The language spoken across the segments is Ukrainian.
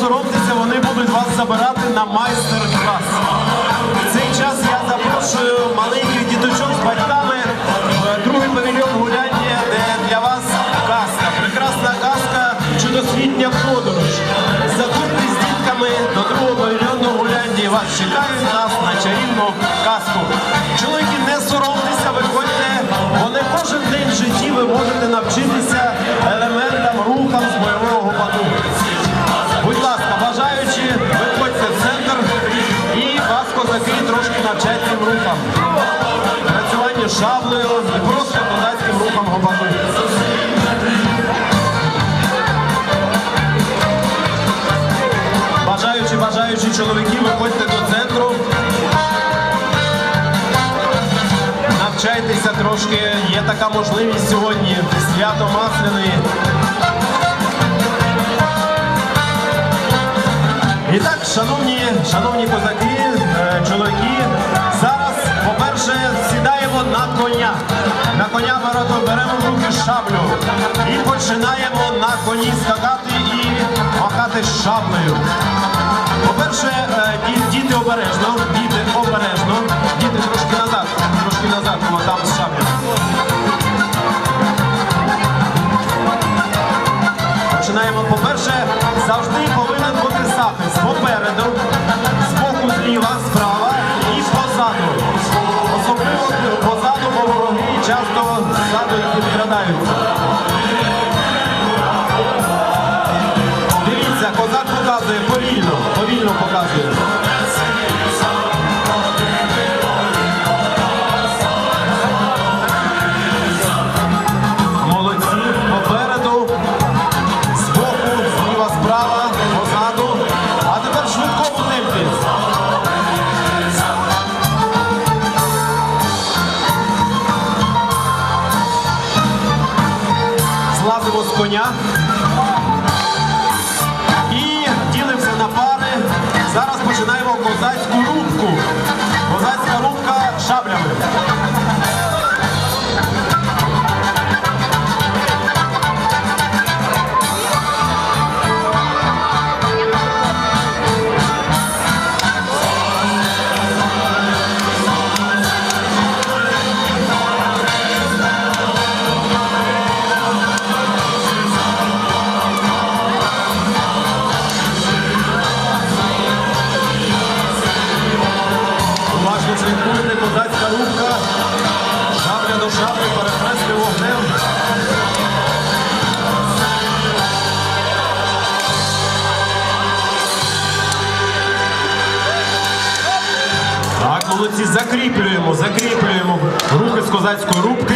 соромтеся, вони будуть вас забирати на майстер-клас. Рухам. Працювання шаблею і просто козацьким рухом гопаку. Бажаючи, бажаючи чоловіки, виходьте до центру. Навчайтеся трошки, є така можливість сьогодні, свято Масляний. І так, шановні, шановні козаки, е, чоловіки, на коня. На коня беремо, беремо в руки шаблю і починаємо на коні скакати і махати шаблею. По-перше, е, діти обережно, діти обережно, діти трошки назад, трошки назад, бо з шаблею. Починаємо. По-перше, завжди повинен бути захист попереду, зліва, справа і позаду. Особливо позаду, бо вороги часто ззаду їх підкрадаються. Дивіться, козак показує повільно, повільно показує. Руки з козацької рубки.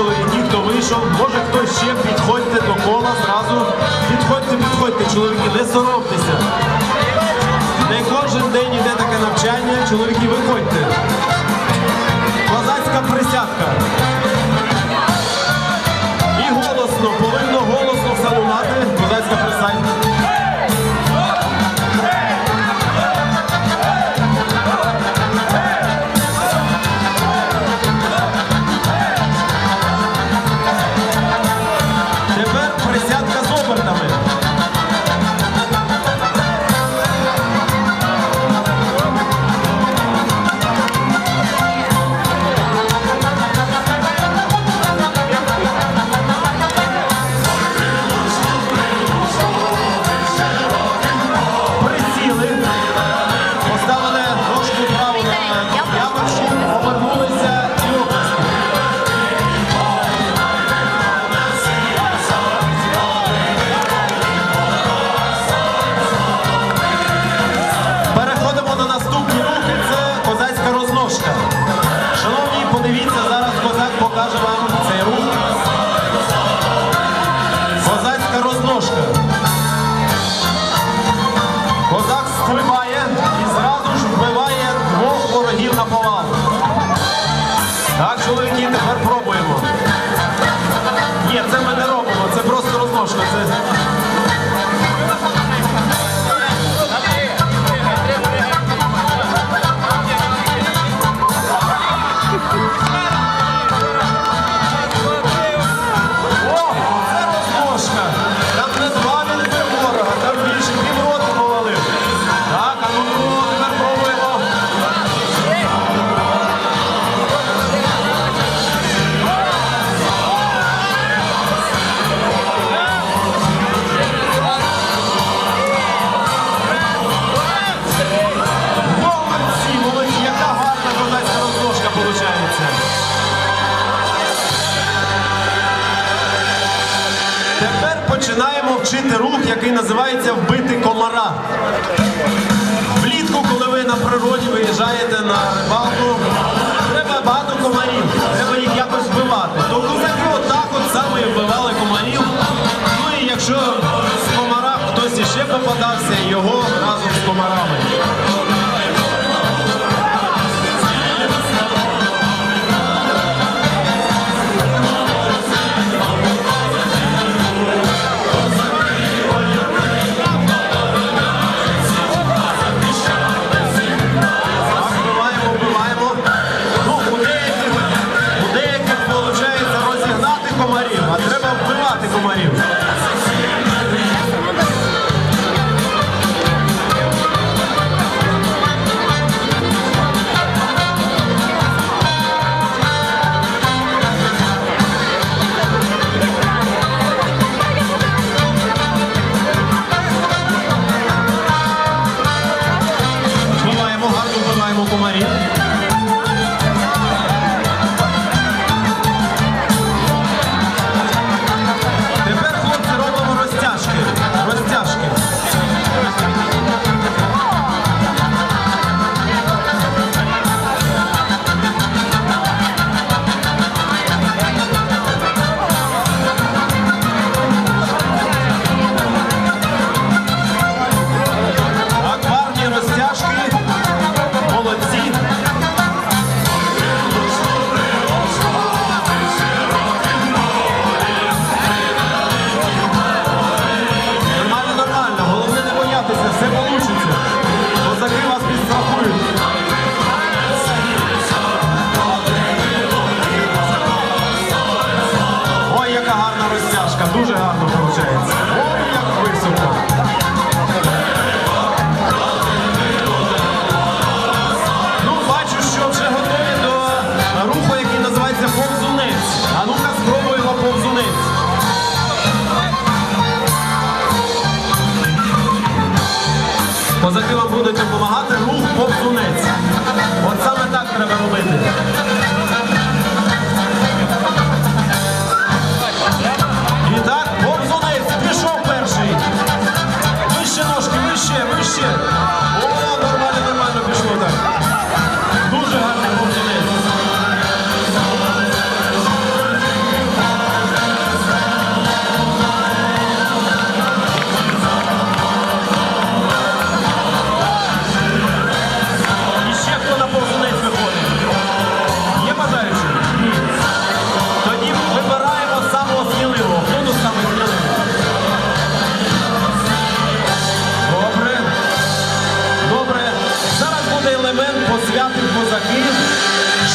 Козаки, чоловіки, хто вийшов, може хтось ще підходьте Якщо з комара хтось іще попадався, його разом з комарами.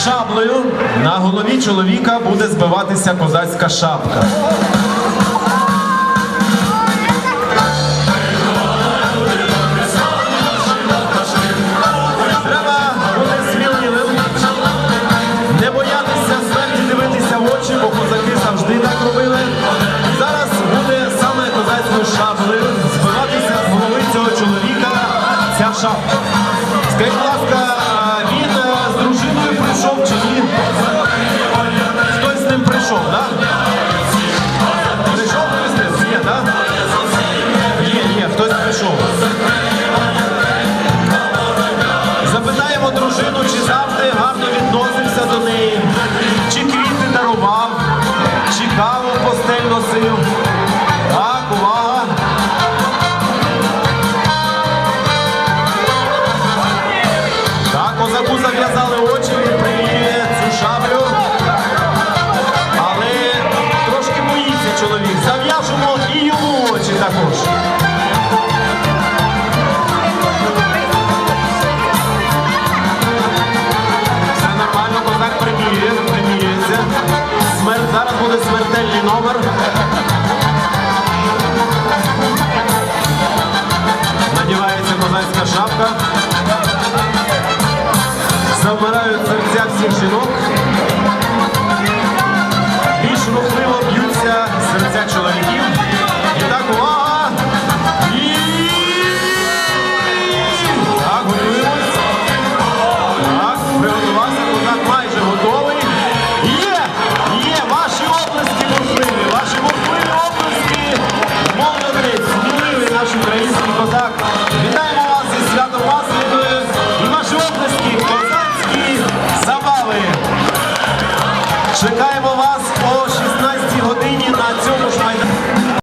шаблею на голові чоловіка буде збиватися козацька шапка.